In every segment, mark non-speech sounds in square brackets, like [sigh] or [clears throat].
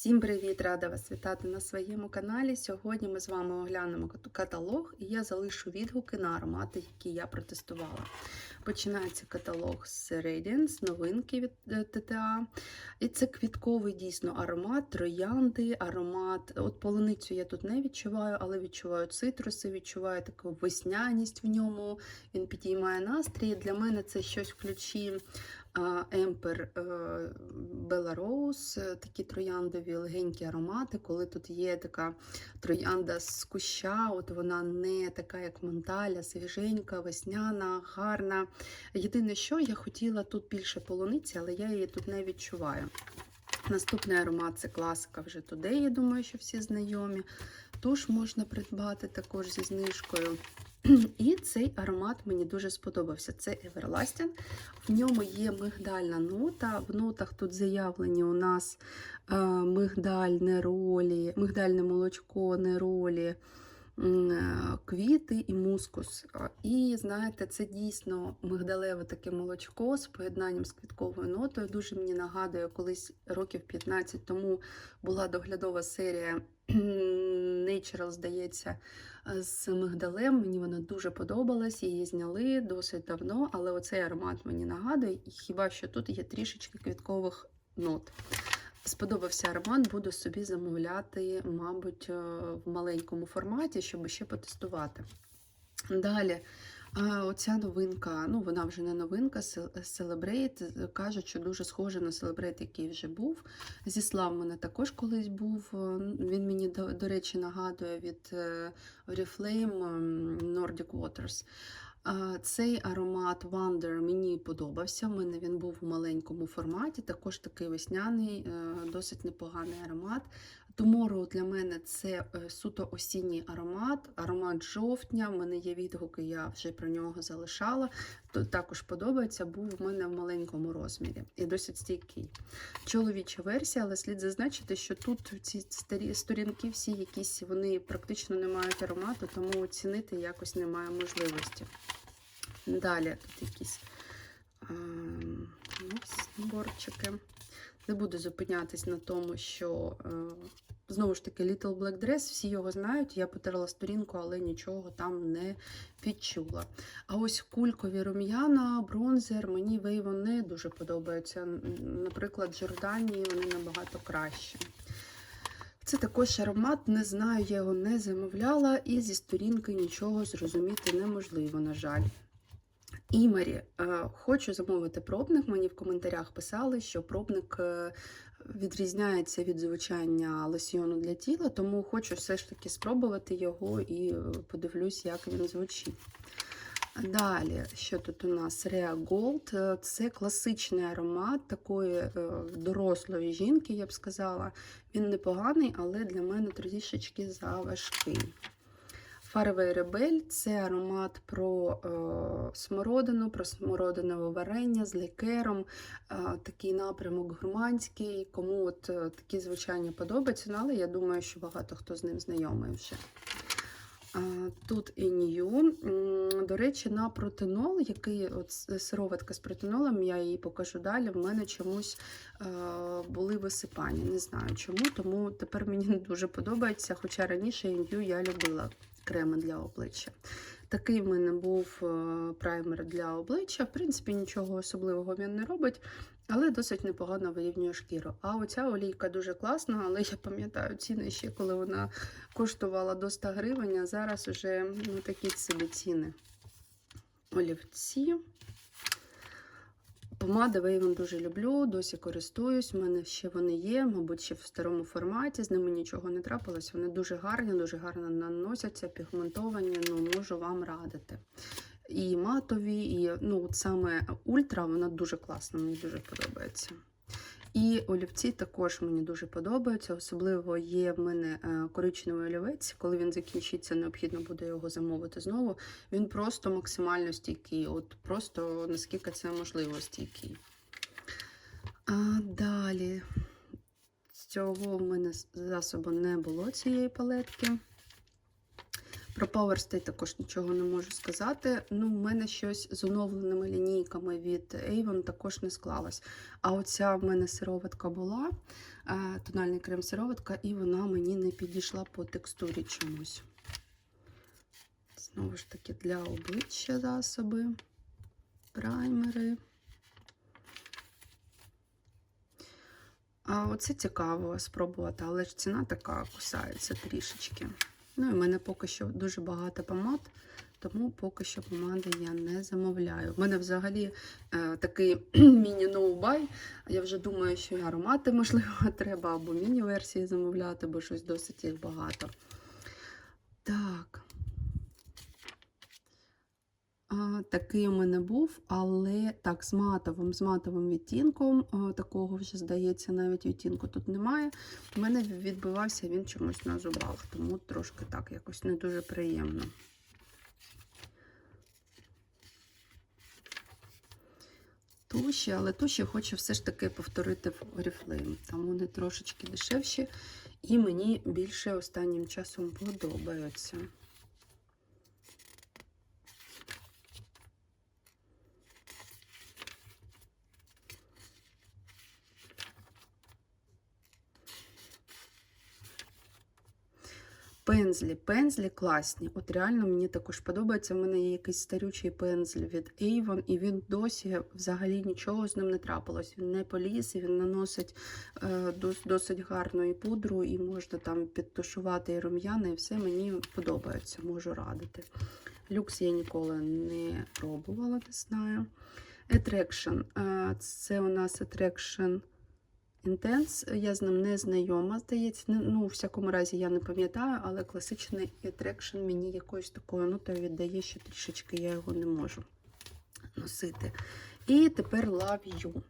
Всім привіт! Рада вас вітати на своєму каналі. Сьогодні ми з вами оглянемо каталог і я залишу відгуки на аромати, які я протестувала. Починається каталог з Radiance, новинки від е, ТТА. І це квітковий дійсно аромат, троянди, аромат. От полуницю я тут не відчуваю, але відчуваю цитруси, відчуваю таку весняність в ньому. Він підіймає настрій. Для мене це щось в ключі Емпер Bella Rose, е, такі трояндові легенькі аромати, коли тут є така троянда з куща, от вона не така, як Монталя, свіженька, весняна, гарна. Єдине, що я хотіла тут більше полуниці, але я її тут не відчуваю. Наступний аромат це класика вже туди, я думаю, що всі знайомі. Туш можна придбати також зі знижкою. І цей аромат мені дуже сподобався. Це Everlasting. В ньому є мигдальна нота. В нотах тут заявлені у нас мигдальне ролі, мигдальне молочко, неролі, е, квіти і мускус. І знаєте, це дійсно мигдалеве таке молочко з поєднанням з квітковою нотою. Дуже мені нагадує, колись років 15 тому була доглядова серія [clears throat] Natural, здається, з мигдалем. Мені вона дуже подобалась, її зняли досить давно, але оцей аромат мені нагадує, хіба що тут є трішечки квіткових нот. Сподобався аромат, буду собі замовляти, мабуть, е, в маленькому форматі, щоб ще потестувати. Далі, оця новинка, ну вона вже не новинка, Cel- Celebrate, кажуть, що дуже схожа на Celebrate, який вже був. Зіслав мене також колись був. е, Він мені, до, речі, нагадує від е, Oriflame Nordic Waters. Цей аромат Wonder мені подобався. У мене він був у маленькому форматі, також такий весняний, е, досить непоганий аромат. Tomorrow для мене це е, суто осінній аромат, аромат жовтня. У мене є відгуки, я вже про нього залишала. То також подобається, був у мене в маленькому розмірі і досить стійкий. Чоловіча версія, але слід зазначити, що тут ці старі сторінки, всі якісь вони практично не мають аромату, тому оцінити якось немає можливості. Далі тут якісь ем, ось наборчики. Не буду зупинятись на тому, що е, знову ж таки Little Black Dress, всі його знають. Я потерла сторінку, але нічого там не відчула. А ось кулькові рум'яна, бронзер, мені не дуже подобаються. Наприклад, Джордані вони набагато кращі. Це також аромат, не знаю, я його не замовляла, і зі сторінки нічого зрозуміти неможливо, на жаль. Імері, е, хочу замовити пробник. Мені в коментарях писали, що пробник е, відрізняється від звучання лосьйону для тіла, тому хочу все ж таки спробувати його і е, подивлюсь, як він звучить. Далі, що тут у нас? Gold. Е, Це класичний аромат такої дорослої жінки, я б сказала. Він непоганий, але для мене трішечки заважкий. Фарвей Ребель це аромат про е, смородину, про смородинове варення з лікером, е, такий напрямок гурманський. Кому от е, такі звучання подобаються, ну, але я думаю, що багато хто з ним знайомий вже. А, Тут і Нью. До речі, на протинол, який от сироватка з протинолом, я її покажу далі. В мене чомусь е, були висипання. Не знаю чому, тому тепер мені [laughs] не дуже подобається. Хоча раніше Нью я любила креми для обличчя. Такий в мене був е, праймер для обличчя. В принципі, нічого особливого він не робить, але досить непогано вирівнює шкіру. А оця олійка дуже класна, але я пам'ятаю ціни ще, коли вона коштувала до 100 гривень, а зараз вже ну, такі собі ціни. Олівці. Помади Вейвен дуже люблю, досі користуюсь. У мене ще вони є, мабуть, ще в старому форматі. З ними нічого не трапилось. Вони дуже гарні, дуже гарно наносяться, пігментовані. Ну, можу вам радити. І матові, і ну, от саме ультра, вона дуже класна, мені дуже подобається. І олівці також мені дуже подобаються. Особливо є в мене е, коричневий олівець. Коли він закінчиться, необхідно буде його замовити знову. Він просто максимально стійкий. От просто наскільки це можливо стійкий. А далі цього в мене засобу не було цієї палетки. Про Power State також нічого не можу сказати. Ну, в мене щось з оновленими лінійками від Avon також не склалось. А оця в мене сироватка була. е, тональний крем сироватка, і вона мені не підійшла по текстурі чомусь. Знову ж таки, для обличчя засоби, праймери. А оце цікаво спробувати, але ж ціна така кусається трішечки. Ну і в мене поки що дуже багато помад, тому поки що помади я не замовляю. У мене взагалі е, такий [clears throat] міні-ноу-бай. Я вже думаю, що і аромати, можливо, [laughs] треба або міні-версії замовляти, бо щось досить їх багато. Так. Такий у мене був, але так, з матовим, з матовим відтінком. такого вже, здається, навіть відтінку тут немає. У мене відбивався він чомусь на зубах, тому трошки так якось не дуже приємно. Туші, але туші хочу все ж таки повторити в Oriflame. Там вони трошечки дешевші, і мені більше останнім часом подобаються. Пензлі, пензлі класні. От реально мені також подобається. У мене є якийсь старючий пензль від Avon, і він досі взагалі нічого з ним не трапилось. Він не поліз, він наносить е, дос- досить гарну і пудру, і можна там підтушувати і рум'яна, і все мені подобається, можу радити. Люкс я ніколи не пробувала, не знаю. Attraction. Е, Це у нас Attraction Intense, я з ним не знайома, здається. Ну, у всякому разі, я не пам'ятаю, але класичний Attraction мені якоюсь такою нотою віддає, що трішечки я його не можу носити. І тепер Love You.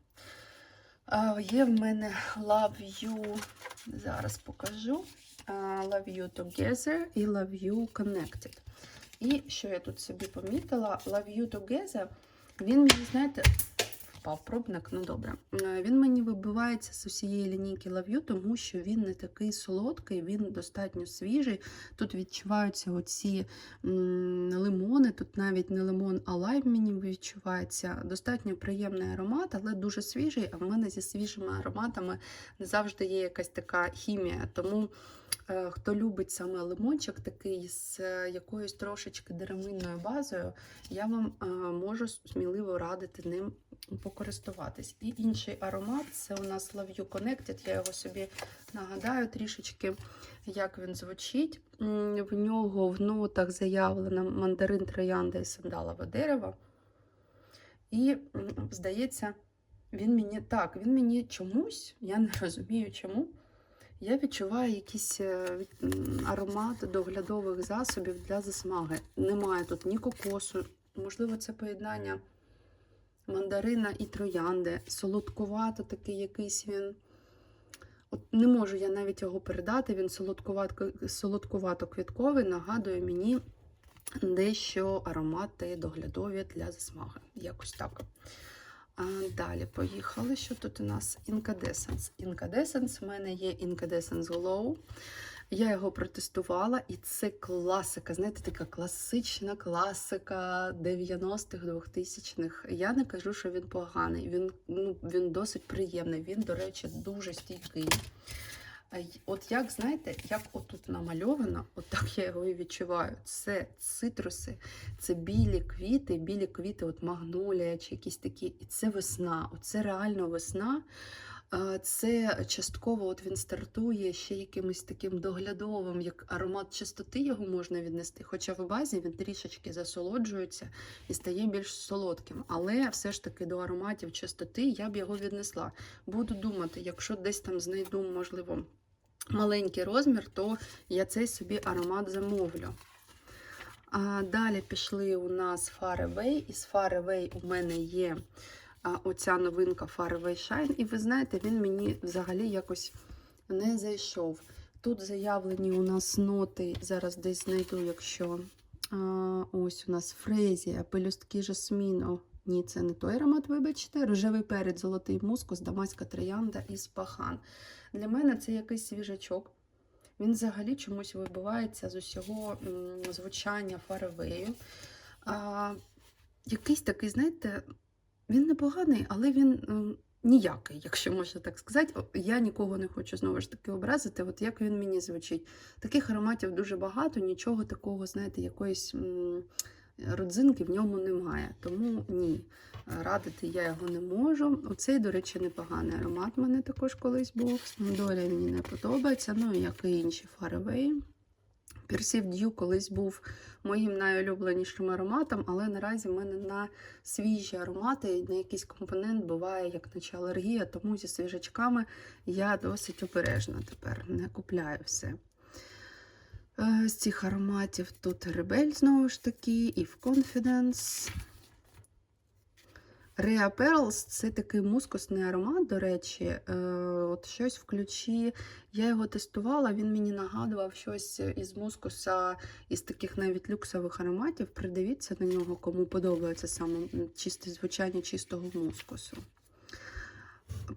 А, Є в мене Love You, зараз покажу. Love You Together і Love You Connected. І що я тут собі помітила, Love You Together, він мені, знаєте, впав пробник, ну добре. Е, Він мені вибивається з усієї лінійки You, тому що він не такий солодкий, він достатньо свіжий. Тут відчуваються оці лимони, тут навіть не лимон, а лайм мені відчувається. Достатньо приємний аромат, але дуже свіжий. А в мене зі свіжими ароматами не завжди є якась така хімія. Тому хто любить саме лимончик такий з е, якоюсь трошечки деревинною базою, я вам е, можу сміливо радити ним покористуватись. І інший аромат це у нас Love You Connected. Я його собі нагадаю трішечки, як він звучить. В нього в нотах заявлено мандарин, троянда і сандалове дерево. І, здається, він мені так, він мені чомусь, я не [laughs] розумію чому. Я відчуваю якийсь е, аромат доглядових засобів для засмаги. Немає тут ні кокосу, можливо, це поєднання мандарина і троянди. Солодкувато такий якийсь він. От не можу я навіть його передати. Він солодкувато-квітковий, нагадує мені дещо аромати доглядові для засмаги. Якось так. Далі поїхали. Що тут у нас? Incandescence. Incandescence, в мене є Incandescence Glow. Я його протестувала, і це класика. Знаєте, така класична класика 90-х, 2000-х. Я не кажу, що він поганий. Він, ну, він досить приємний. Він, до речі, дуже стійкий. От як знаєте, як отут намальовано, от так я його і відчуваю. Це цитруси, це білі квіти, білі квіти, от магнолія чи якісь такі. І це весна. Оце реально весна. Це частково от він стартує ще якимось таким доглядовим, як аромат чистоти його можна віднести. Хоча в базі він трішечки засолоджується і стає більш солодким. Але все ж таки до ароматів чистоти я б його віднесла. Буду думати, якщо десь там знайду, можливо, маленький розмір, то я цей собі аромат замовлю. А далі пішли у нас Faraway. Із Faraway у мене є оця новинка Faraway Shine. І ви знаєте, він мені взагалі якось не зайшов. Тут заявлені у нас ноти, зараз десь знайду, якщо а, ось у нас фрезія, пелюстки жасміну. Ні, це не той аромат, вибачте. Рожевий перець, золотий мускус, дамаська троянда і спахан. Для мене це якийсь свіжачок. Він взагалі чомусь вибивається з усього звучання фаравею. А, якийсь такий, знаєте, він непоганий, але він ніякий, якщо можна так сказати. Я нікого не хочу знову ж таки образити. От як він мені звучить. Таких ароматів дуже багато, нічого такого, знаєте, якоїсь родзинки в ньому немає. Тому ні. Радити я його не можу. Оцей, до речі, непоганий аромат в мене також колись був. Доля мені не подобається, ну як і інші Faraway. Perceived Dew колись був моїм найулюбленішим ароматом, але наразі в мене на свіжі аромати, на якийсь компонент буває, як наче алергія, тому зі свіжачками я досить обережна тепер, не купляю все. Е, З цих ароматів тут Rebel, знову ж таки, і в Confidence. Rhea Pearls це такий мускусний аромат, до речі, е, от щось в ключі. Я його тестувала, він мені нагадував щось із мускуса, із таких навіть люксових ароматів. Придивіться на нього, кому подобається саме чисте звучання чистого мускусу.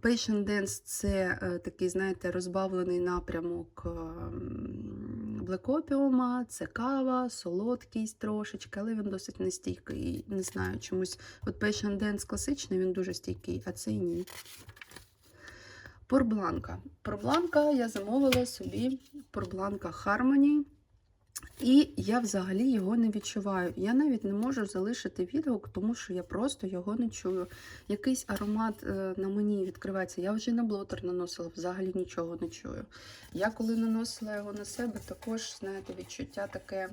Patient Dance це е, такий, знаєте, розбавлений напрямок блекопіума, це кава, солодкість трошечки, але він досить нестійкий. Не знаю, чомусь. От Patient Dance класичний, він дуже стійкий, а цей ні. Порбланка. Порбланка я замовила собі Порбланка Harmony. І я взагалі його не відчуваю. Я навіть не можу залишити відгук, тому що я просто його не чую. Якийсь аромат е, на мені відкривається. Я вже на блотер наносила, взагалі нічого не чую. Я коли наносила його на себе, також, знаєте, відчуття таке.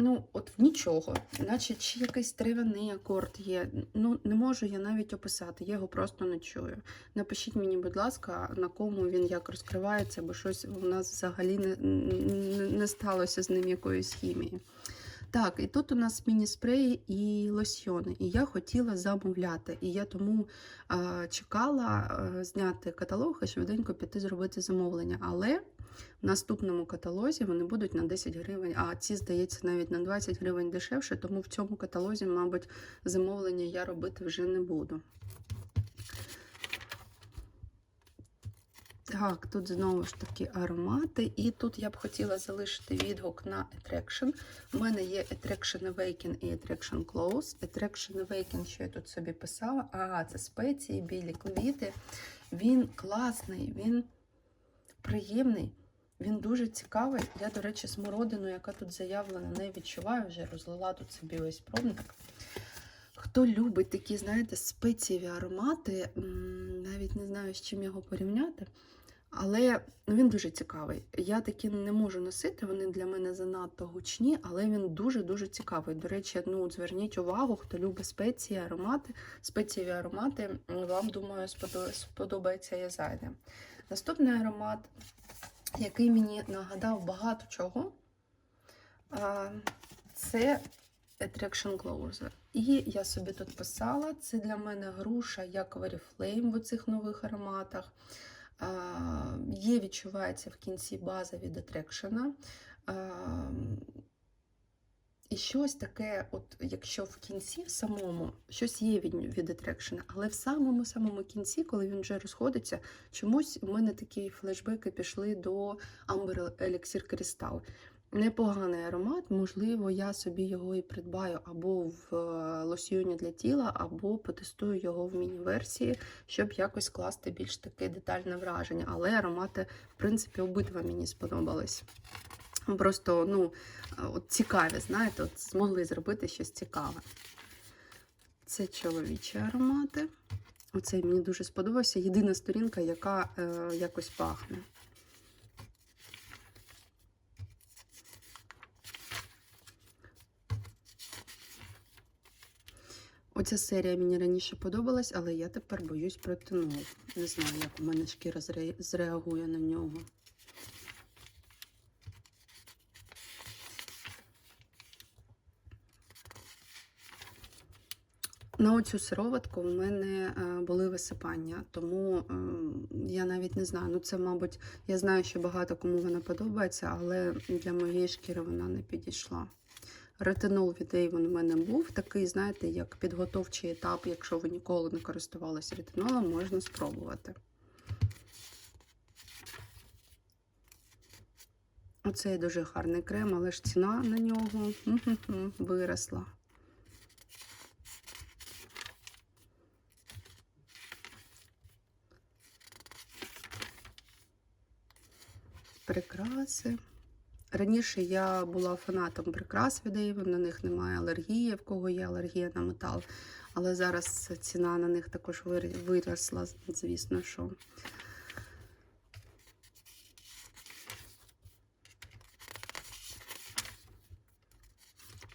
Ну, от нічого, наче чи якийсь трав'яний акорд є. Ну, не можу я навіть описати, я його просто не чую. Напишіть мені, будь ласка, на кому він як розкривається, бо щось у нас взагалі не, не, не сталося з ним якоїсь хімії. Так, і тут у нас міні-спреї і лосьйони. І я хотіла замовляти. І я тому а, чекала а, зняти каталог і швиденько піти зробити замовлення. Але в наступному каталозі вони будуть на 10 гривень, а ці, здається, навіть на 20 гривень дешевше, тому в цьому каталозі, мабуть, замовлення я робити вже не буду. Так, тут знову ж таки аромати, і тут я б хотіла залишити відгук на Attraction. У мене є Attraction Awaken і Attraction Close. Attraction Awaken, що я тут собі писала, а це спеції, білі квіти. Він класний, він приємний, він дуже цікавий. Я, до речі, смородину, яка тут заявлена, не відчуваю, вже розлила тут собі ось пробник. Хто любить такі, знаєте, спецієві аромати, навіть не знаю, з чим його порівняти. Але ну, він дуже цікавий. Я такі не можу носити, вони для мене занадто гучні, але він дуже-дуже цікавий. До речі, ну, зверніть увагу, хто любить спеції, аромати, спецієві аромати, вам, думаю, сподобається і зайде. Наступний аромат, який мені нагадав багато чого, це Attraction Closer. І я собі тут писала, це для мене груша як Oriflame в цих нових ароматах. Є, відчувається в кінці база від Attraction. І щось таке, от якщо в кінці самому щось є від, від Attraction, але в самому самому кінці, коли він вже розходиться, чомусь у мене такі флешбеки пішли до Amber Elixir Crystal. Непоганий аромат, можливо, я собі його і придбаю або в е, лосьйоні для тіла, або потестую його в міні-версії, щоб якось скласти більш таке детальне враження. Але аромати, в принципі, обидва мені сподобались. Просто ну, е, от цікаві, знаєте, от змогли зробити щось цікаве. Це чоловічі аромати. Оцей мені дуже сподобався. Єдина сторінка, яка е, якось пахне. Оця серія мені раніше подобалась, але я тепер боюсь протинол. Не знаю, як у мене шкіра зре- зреагує на нього. На оцю сироватку в мене е, були висипання, тому ем, я навіть не знаю. Ну, це, мабуть, я знаю, що багато кому вона подобається, але для моєї шкіри вона не підійшла. Ретинол від Avon у мене був такий, знаєте, як підготовчий етап. Якщо ви ніколи не користувалися ретинолом, можна спробувати. Оцей дуже гарний крем, але ж ціна на нього виросла. Прикраси. Раніше я була фанатом прикрас від Avon, на них немає алергії, в кого є алергія на метал. Але зараз ціна на них також виросла, звісно, що.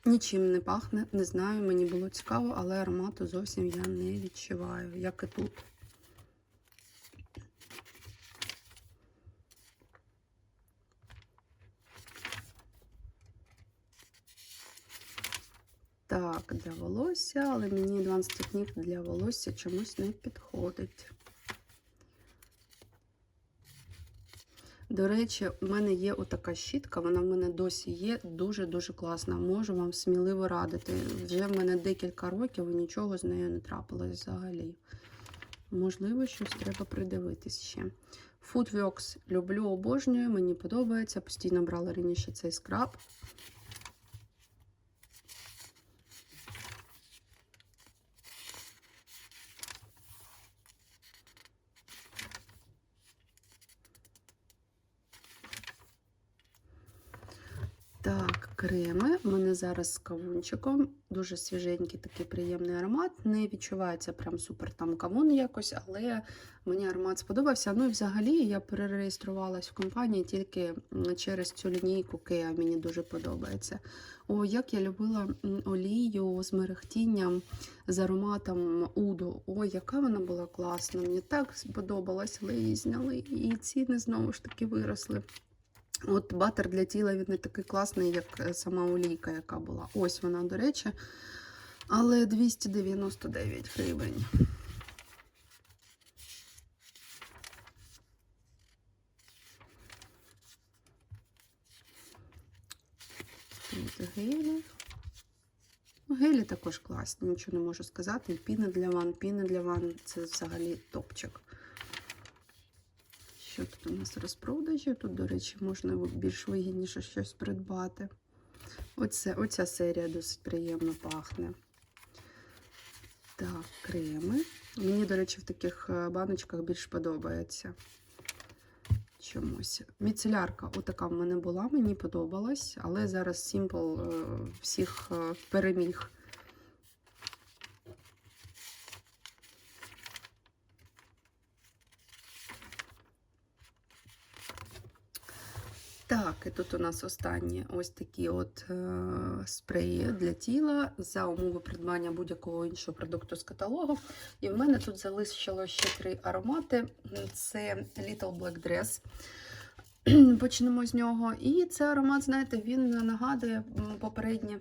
Нічим не пахне, не знаю, мені було цікаво, але аромату зовсім я не відчуваю, як і тут. Так, для волосся, але мені Advanced Technique для волосся чомусь не підходить. До речі, у мене є отака щітка, вона в мене досі є, дуже-дуже класна. Можу вам сміливо радити. Вже в мене декілька років і нічого з нею не трапилось взагалі. Можливо, щось треба придивитись ще. Foodworks люблю, обожнюю, мені подобається. Постійно брала раніше цей скраб. Так, креми. У мене зараз з кавунчиком. Дуже свіженький такий приємний аромат. Не відчувається прям супер там кавун якось, але мені аромат сподобався. Ну і взагалі я перереєструвалась в компанії тільки через цю лінійку Kea. Мені дуже подобається. О, як я любила олію з мерехтінням, з ароматом Уду. Ой, яка вона була класна. Мені так сподобалась, але її зняли. І ціни знову ж таки виросли. От батер для тіла він не такий класний, як е, сама олійка, яка була. Ось вона, до речі. Але 299 гривень. Гелі. Ну, Гелі також класні, нічого не можу сказати. Піни для ван, піни для ван це взагалі топчик. Що тут у нас розпродажі? Тут, до речі, можна більш вигідніше щось придбати. Оце, оця серія досить приємно пахне. Так, креми. Мені, до речі, в таких е, баночках більш подобається. Чомусь. Міцелярка, отака в мене була, мені подобалась, але зараз Simple е, всіх е, переміг. І тут у нас останні ось такі от е, спреї для тіла за умови придбання будь-якого іншого продукту з каталогу. І в мене тут залишило ще три аромати: це Little Black Dress. [clears throat] Почнемо з нього. І цей аромат, знаєте, він нагадує попередні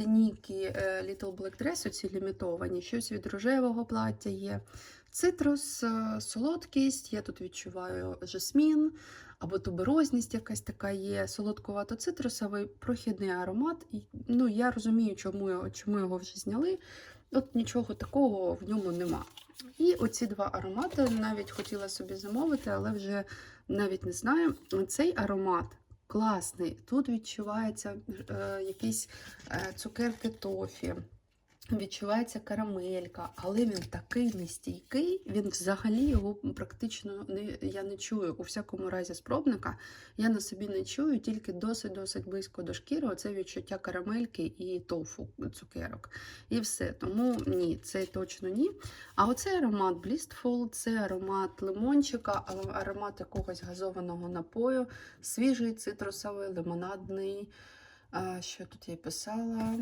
лінійки е, Little Black Dress, оці лімітовані. Щось від рожевого плаття є. Цитрус, е, солодкість, я тут відчуваю жасмін або туберозність якась така є, солодкувато-цитрусовий, прохідний аромат. І, ну, я розумію, чому, чому його вже зняли. От нічого такого в ньому нема. І оці два аромати навіть хотіла собі замовити, але вже навіть не знаю. Цей аромат класний. Тут відчувається е, якісь е, цукерки тофі. Відчувається карамелька, але він такий нестійкий, він взагалі його практично не, я не чую. У всякому разі, з пробника я на собі не чую, тільки досить-досить близько до шкіри. Оце відчуття карамельки і тофу цукерок. І все. Тому ні, це точно ні. А оцей аромат Blissful, це аромат лимончика, аромат якогось газованого напою, свіжий, цитрусовий, лимонадний. А, що тут я писала?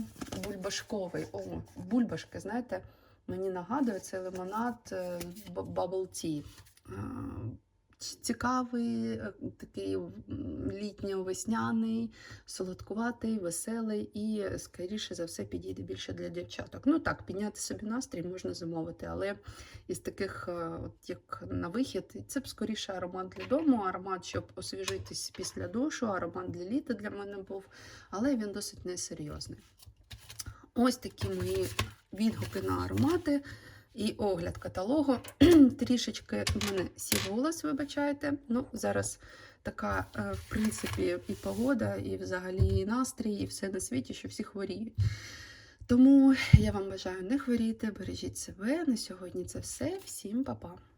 Бульбашковий. О, бульбашки, знаєте, мені нагадує цей лимонад е, Bubble Tea. Цікавий, е, такий літньо-весняний, солодкуватий, веселий і, скоріше за все, підійде більше для дівчаток. Ну так, підняти собі настрій можна замовити, але із таких, е, от як на вихід, це б скоріше аромат для дому, аромат, щоб освіжитись після душу, аромат для літа для мене був, але він досить несерйозний. Ось такі мої відгуки на аромати і огляд каталогу. [clears throat] Трішечки в мене сів голос, вибачайте. Ну, зараз така, е, в принципі, і погода, і взагалі і настрій, і все на світі, що всі хворіють. Тому я вам бажаю не хворіти, бережіть себе. На сьогодні це все. Всім па-па!